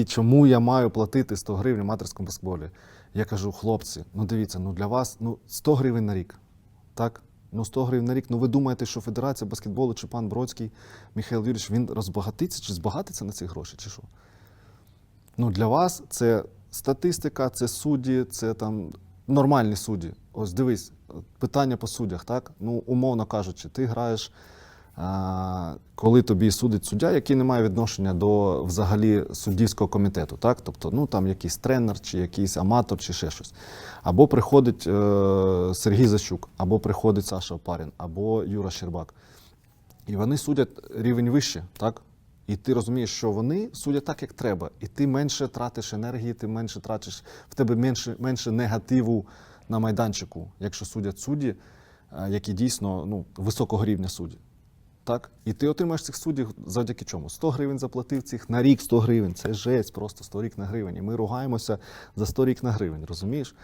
І чому я маю платити 100 гривень в аматорському баскетболі? Я кажу, хлопці, ну дивіться, ну для вас ну 100 гривень на рік. Так? Ну 100 гривень на рік. Ну ви думаєте, що Федерація баскетболу чи пан Бродський Михайло Юрійович, він розбагатиться чи збагатиться на ці гроші, чи що? Ну, для вас це статистика, це судді, це там нормальні судді. Ось дивись, питання по суддях, так? Ну, умовно кажучи, ти граєш, коли тобі судить суддя, який не має відношення до взагалі суддівського комітету, так? Тобто, ну там якийсь тренер, чи якийсь аматор, чи ще щось. Або приходить е, Сергій Защук, або приходить Саша Опарін, або Юра Щербак. І вони судять рівень вище, так? І ти розумієш, що вони судять так, як треба. І ти менше тратиш енергії, ти менше тратиш, в тебе менше, менше негативу на майданчику, якщо судять судді, е, які дійсно ну, високого рівня судді. Так? І ти отримаєш цих суддів завдяки чому? 100 гривень заплатив цих на рік 100 гривень. Це жесть, просто 100 рік на гривень. І ми ругаємося за 100 рік на гривень, розумієш?